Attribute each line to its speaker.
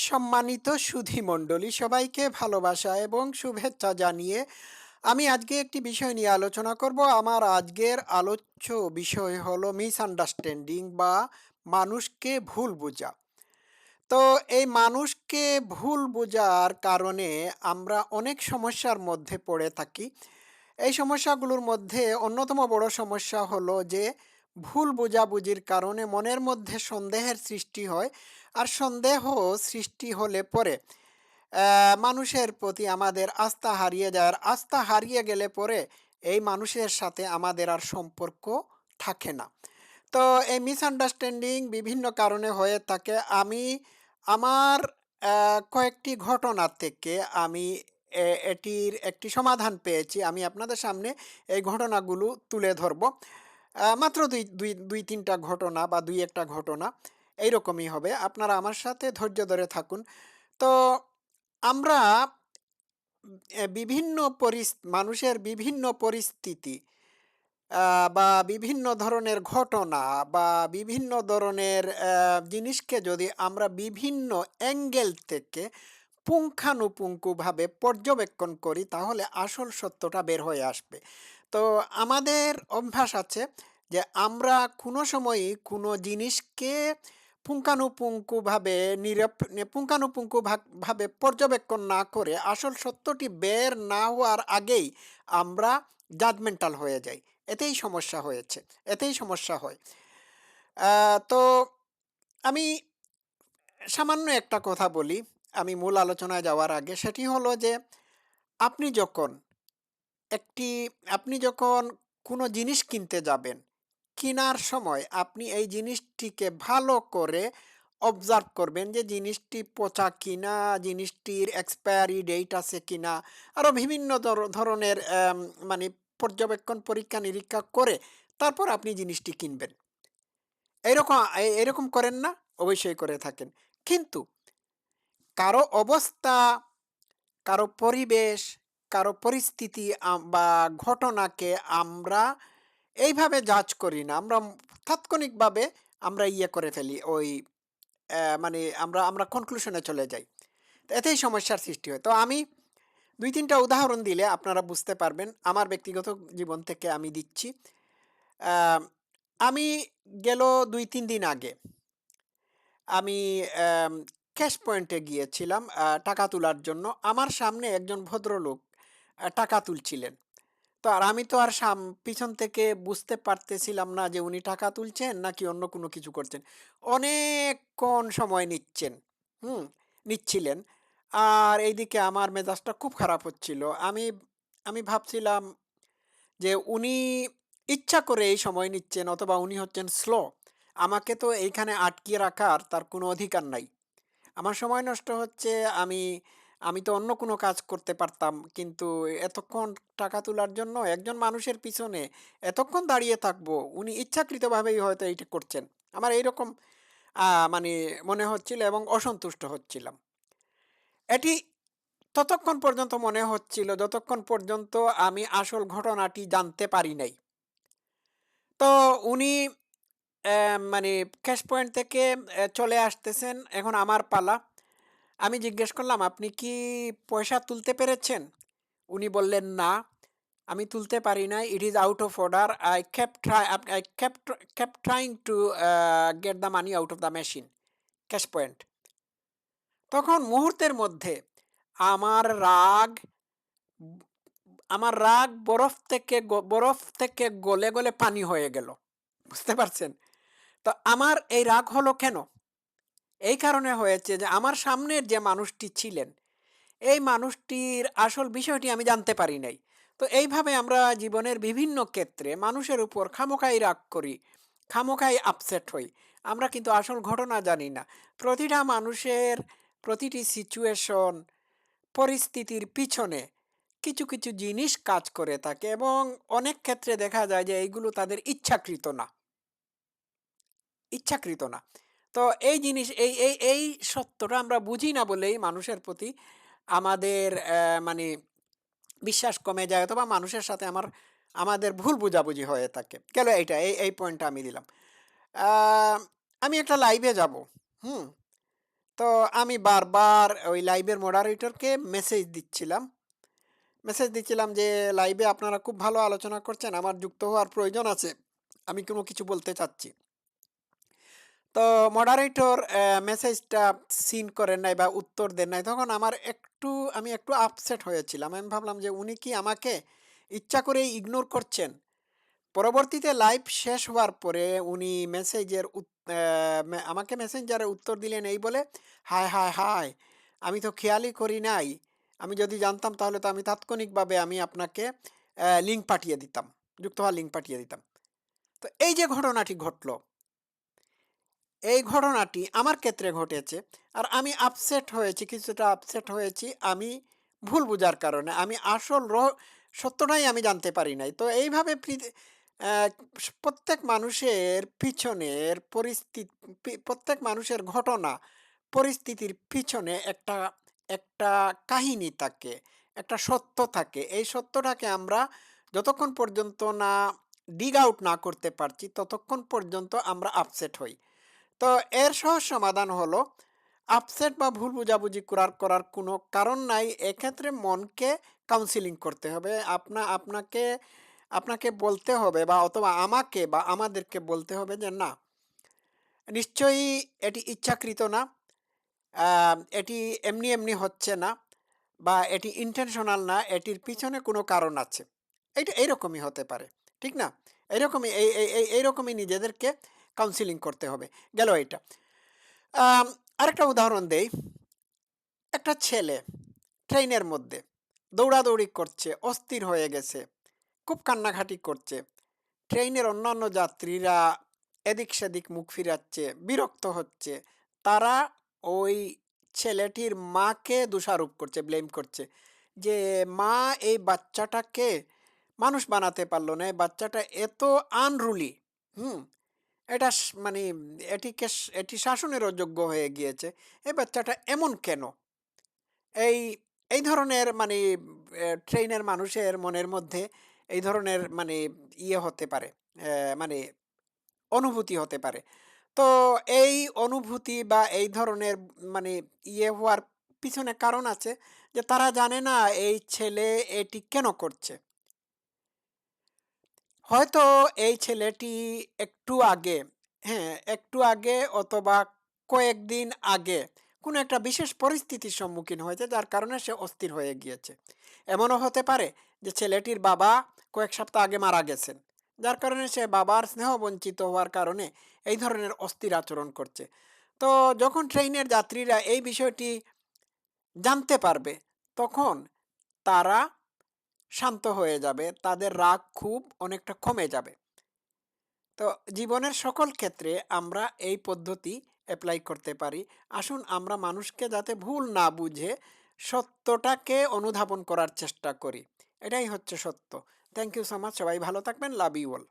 Speaker 1: সম্মানিত সুধী মণ্ডলী সবাইকে ভালোবাসা এবং শুভেচ্ছা জানিয়ে আমি আজকে একটি বিষয় নিয়ে আলোচনা করব। আমার আজকের আলোচ্য বিষয় হলো মিসআন্ডারস্ট্যান্ডিং বা মানুষকে ভুল বোঝা। তো এই মানুষকে ভুল বোঝার কারণে আমরা অনেক সমস্যার মধ্যে পড়ে থাকি। এই সমস্যাগুলোর মধ্যে অন্যতম বড় সমস্যা হলো যে ভুল বোঝাবুঝির কারণে মনের মধ্যে সন্দেহের সৃষ্টি হয়। আর সন্দেহ সৃষ্টি হলে পরে মানুষের প্রতি আমাদের আস্থা হারিয়ে যায় আর আস্থা হারিয়ে গেলে পরে এই মানুষের সাথে আমাদের আর সম্পর্ক থাকে না। তো এই মিসআন্ডারস্ট্যান্ডিং বিভিন্ন কারণে হয়ে থাকে। আমি, আমার কয়েকটি ঘটনা থেকে আমি এটির একটি সমাধান পেয়েছি। আমি আপনাদের সামনে এই ঘটনাগুলো তুলে ধরব। মাত্র দুই দুই দুই তিনটা ঘটনা বা দুই একটা ঘটনা। এইরকমই হবে। আপনারা আমার সাথে ধৈর্য ধরে থাকুন। তো আমরা বিভিন্ন মানুষের বিভিন্ন পরিস্থিতি বা বিভিন্ন ধরনের ঘটনা বা বিভিন্ন ধরনের জিনিসকে যদি আমরা বিভিন্ন অ্যাঙ্গেল থেকে পুঙ্খানুপুঙ্খভাবে পর্যবেক্ষণ করি, তাহলে আসল সত্যটা বের হয়ে আসবে। তো আমাদের অভ্যাস আছে যে আমরা কোনো সময়ই কোনো জিনিসকে পুঙ্খানুপুঙ্খভাবে নিরপ পুঙ্খানুপুঙ্খ পর্যবেক্ষণ না করে আসল সত্যটি বের না হওয়ার আগেই আমরা জাজমেন্টাল হয়ে যাই। এতেই সমস্যা হয়েছে, এতেই সমস্যা হয়। তো আমি সামান্য একটা কথা বলি, আমি মূল আলোচনায় যাওয়ার আগে। সেটি হলো যে, আপনি যখন একটি, আপনি যখন কোনো জিনিস কিনতে যাবেন কেনার সময় আপনি এই জিনিসটিকে ভালো করে অবজার্ভ করবেন যে জিনিসটি পচা কিনা, জিনিসটির এক্সপায়ারি ডেট আছে কিনা আরও বিভিন্ন ধর- ধরনের মানে পর্যবেক্ষণ, পরীক্ষা, নিরীক্ষা করে তারপর আপনি জিনিসটি কিনবেন। এরকম এরকম করেন না, অবশ্যই করে থাকেন। কিন্তু কারও অবস্থা, কারও পরিবেশ, কারও পরিস্থিতি বা ঘটনাকে আমরা এইভাবে জাজ করি না। আমরা তাৎক্ষণিকভাবে আমরা ইয়ে করে ফেলি, ওই মানে আমরা আমরা কনক্লুশনে চলে যাই। এতেই সমস্যার সৃষ্টি হয়। তো আমি দুই, তিনটা উদাহরণ দিলে আপনারা বুঝতে পারবেন। আমার ব্যক্তিগত জীবন থেকে আমি দিচ্ছি। আমি গেল দুই, তিন দিন আগে। আমি ক্যাশ পয়েন্টে গিয়েছিলাম টাকা তোলার জন্য। আমার সামনে একজন ভদ্রলোক টাকা তুলছিলেন। তো আর আমি তো আর সাম, পিছন থেকে বুঝতে পারতেছিলাম না যে উনি টাকা তুলছেন নাকি অন্য কোনো কিছু করছেন। অনেকক্ষণ সময় নিচ্ছেন, হুম, নিচ্ছিলেন। আর এইদিকে আমার মেজাজটা খুব খারাপ হচ্ছিল। আমি আমি ভাবছিলাম যে উনি ইচ্ছা করে এই সময় নিচ্ছেন অথবা উনি হচ্ছেন স্লো। আমাকে তো এইখানে আটকিয়ে রাখার তার কোনো অধিকার নাই। আমার সময় নষ্ট হচ্ছে, আমি আমি তো অন্য কোনো কাজ করতে পারতাম। কিন্তু এতক্ষণ টাকা তোলার জন্য একজন মানুষের পিছনে এতক্ষণ দাঁড়িয়ে থাকব, উনি ইচ্ছাকৃতভাবেই হয়তো এইটা করছেন। আমার এইরকম মানে মনে হচ্ছিল এবং অসন্তুষ্ট হচ্ছিলাম। এটি ততক্ষণ পর্যন্ত মনে হচ্ছিল, যতক্ষণ পর্যন্ত আমি আসল ঘটনাটি জানতে পারি নাই। তো উনি মানে ক্যাশ পয়েন্ট থেকে চলে আসতেছেন, এখন আমার পালা। আমি জিজ্ঞেস করলাম, আপনি কি পয়সা তুলতে পেরেছেন? উনি বললেন, না, আমি তুলতে পারি না it is out of order I kept try I kept kept trying to get the money out of the machine cash point তখন মুহূর্তের মধ্যে আমার রাগ আমার রাগ বরফ থেকে বরফ থেকে গলে গলে পানি হয়ে গেল। বুঝতে পারছেন? তো আমার এই রাগ হলো কেন? এই কারণে হয়েছে যে, আমার সামনের যে মানুষটি ছিলেন, এই মানুষটির আসল বিষয়টি আমি জানতে পারি নাই। তো এইভাবে আমরা জীবনের বিভিন্ন ক্ষেত্রে মানুষের উপর খামোখাই রাগ করি, খামোখাই আপসেট হই। আমরা কিন্তু আসল ঘটনা জানি না। প্রতিটা মানুষের প্রতিটি সিচুয়েশন পরিস্থিতির পিছনে কিছু কিছু জিনিস কাজ করে থাকে এবং অনেক ক্ষেত্রে দেখা যায় যে, এইগুলো তাদের ইচ্ছাকৃত না। ইচ্ছাকৃত না। তো এই জিনিস, এই এই এই সত্যটা আমরা বুঝি না বলেই মানুষের প্রতি আমাদের মানে বিশ্বাস কমে যায় অথবা মানুষের সাথে আমার, আমাদের ভুল বোঝাবুঝি হয়ে থাকে। গেল এইটা, এই এই পয়েন্টটা আমি দিলাম। আমি একটা লাইভে যাব, হুম? তো আমি বারবার ওই লাইভের মডারেটরকে মেসেজ দিচ্ছিলাম। মেসেজ দিচ্ছিলাম যে লাইভে আপনারা খুব ভালো আলোচনা করছেন, আমার যুক্ত হওয়ার প্রয়োজন আছে। আমি কোনো কিছু বলতে চাচ্ছি। তো মডারেটর মেসেজটা সিন করেন নাই বা উত্তর দেন নাই, তখন আমার একটু, আমি একটু আপসেট হয়েছিলাম। আমি ভাবলাম যে উনি কি আমাকে ইচ্ছা করে ইগনোর করছেন? পরবর্তীতে লাইভ শেষ হওয়ার পরে উনি মেসেজের আমাকে মেসেঞ্জারে উত্তর দিলেন এই বলে, হায় হায় হায়, আমি তো খেয়ালই করি নাই। আমি যদি জানতাম তাহলে তো আমি তাৎক্ষণিকভাবে আমি আপনাকে লিঙ্ক পাঠিয়ে দিতাম যুক্ত হওয়ার লিঙ্ক পাঠিয়ে দিতাম। তো এই যে ঘটনাটি ঘটলো এই ঘটনাটি আমার ক্ষেত্রে ঘটেছে। আর আমি আপসেট হয়েছি, কিছুটা আপসেট হয়েছি, আমি ভুল বুঝার কারণে। আমি আসল রহ, সত্যটাই আমি জানতে পারি নাই। তো এইভাবে প্রত্যেক মানুষের পিছনের পরিস্থিতি প্রত্যেক মানুষের ঘটনা পরিস্থিতির পিছনে একটা একটা কাহিনী থাকে, একটা সত্য থাকে। এই সত্যটাকে আমরা যতক্ষণ পর্যন্ত না ডিগ আউট না করতে পারছি, ততক্ষণ পর্যন্ত আমরা আপসেট হই। তো এর সহজ সমাধান হলো আপসেট বা ভুল বুঝাবুঝি করার করার কোনো কারণ নাই। এক্ষেত্রে মনকে কাউন্সিলিং করতে হবে। আপনা, আপনাকে আপনাকে বলতে হবে বা অথবা আমাকে বা আমাদেরকে বলতে হবে যে, না, নিশ্চয়ই এটি ইচ্ছাকৃত না এটি এমনি এমনি হচ্ছে না বা এটি ইন্টেনশনাল না, এটির পিছনে কোনো কারণ আছে। এইটা এইরকমই হতে পারে, ঠিক না? এইরকমই এই, এই- এই, এইরকমই নিজেদেরকে কাউন্সিলিং করতে হবে। গেল এটা আরেকটা উদাহরণ দেই। একটা ছেলে ট্রেনের মধ্যে দৌড়াদৌড়ি করছে, অস্থির হয়ে গেছে, খুব কান্নাঘাটি করছে। ট্রেনের অন্যান্য যাত্রীরা এদিক সেদিক মুখ ফিরাচ্ছে, বিরক্ত হচ্ছে। তারা ওই ছেলেটির মাকে দোষারোপ করছে, ব্লেম করছে যে, মা, এই বাচ্চাটাকে মানুষ বানাতে পারল না বাচ্চাটা এত আনরুলি, হুম? এটা মানে এটিকে স- এটি শাসনের অযোগ্য হয়ে গিয়েছে। এই বাচ্চাটা এমন কেন? এই এই ধরনের মানে ট্রেনের মানুষের মনের মধ্যে এই ধরনের মানে ইয়ে হতে পারে মানে অনুভূতি হতে পারে। তো এই অনুভূতি বা এই ধরনের মানে ইয়ে হওয়ার পিছনে কারণ আছে যে তারা জানে না এই ছেলে এটি কেন করছে। হয়তো এই ছেলেটি একটু আগে হ্যাঁ একটু আগে অথবা কয়েকদিন আগে কোনো একটা বিশেষ পরিস্থিতির সম্মুখীন হয়েছে, যার কারণে সে অস্থির হয়ে গিয়েছে। এমনও হতে পারে যে ছেলেটির বাবা কয়েক সপ্তাহ আগে মারা গেছেন, যার কারণে সে বাবার স্নেহ বঞ্চিত হওয়ার কারণে এই ধরনের অস্থির আচরণ করছে। তো যখন ট্রেনের যাত্রীরা এই বিষয়টি জানতে পারবে, তখন তারা শান্ত হয়ে যাবে, তাদের রাগ খুব অনেকটা কমে যাবে। তো জীবনের সকল ক্ষেত্রে আমরা এই পদ্ধতি অ্যাপ্লাই করতে পারি। আসুন আমরা মানুষকে যাতে ভুল না বুঝে সত্যটাকে অনুধাবন করার চেষ্টা করি। এটাই হচ্ছে সত্য। থ্যাংক ইউ সো মাচ সবাই ভালো থাকবেন লাভ ইউ অল